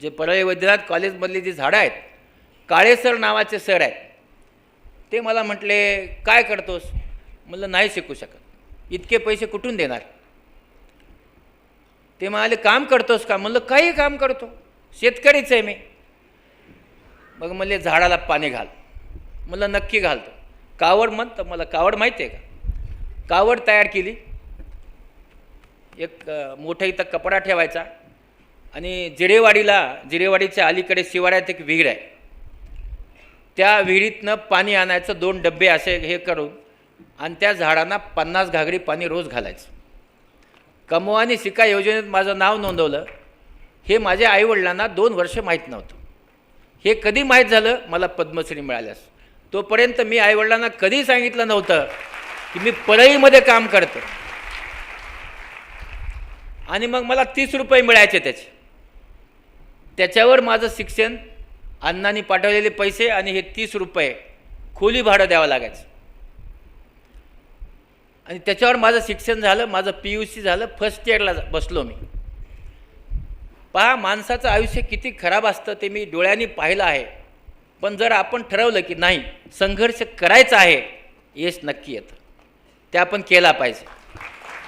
जे परळी वैद्यनाथ कॉलेजमधली जी झाडं आहेत काळेसर नावाचे सर आहेत ते मला म्हटले काय करतोस? म्हणलं नाही शिकू शकत. इतके पैसे कुठून देणार? ते म्हणाले काम करतोस का? म्हणलं काही काम करतो. शेतकरीच आहे मी. मग म्हणले झाडाला पाणी घाल. म्हणलं नक्की घालतो. कावड म्हण तर मला कावड माहिती आहे का? कावड तयार केली. एक मोठा इथं कपडा ठेवायचा. आणि जिरेवाडीला जिरेवाडीच्या अलीकडे शिवाड्यात एक विहीर आहे. त्या विहिरीतनं पाणी आणायचं दोन डबे असे हे करून आणि त्या झाडांना पन्नास घागरी पाणी रोज घालायचं. कमवा आणि शिका योजनेत माझं नाव नोंदवलं. हे माझ्या आईवडिलांना दोन वर्ष माहीत नव्हतं. हे कधी माहीत झालं? मला पद्मश्री मिळाल्यास. तोपर्यंत मी आईवडिलांना कधी सांगितलं नव्हतं की मी परळीमध्ये काम करतो. आणि मग मला तीस रुपये मिळायचे त्याचे. त्याच्यावर माझं शिक्षण अण्णांनी पाठवलेले पैसे आणि हे तीस रुपये खोली भाडं द्यावं लागायचं. आणि त्याच्यावर माझं शिक्षण झालं माझं पी यू सी झालं फर्स्ट इयरला बसलो मी. पहा माणसाचं आयुष्य किती खराब असतं ते मी डोळ्यांनी पाहिलं आहे. पण जर आपण ठरवलं की नाही संघर्ष करायचा आहे यश नक्की येतं. ते आपण केला पाहिजे.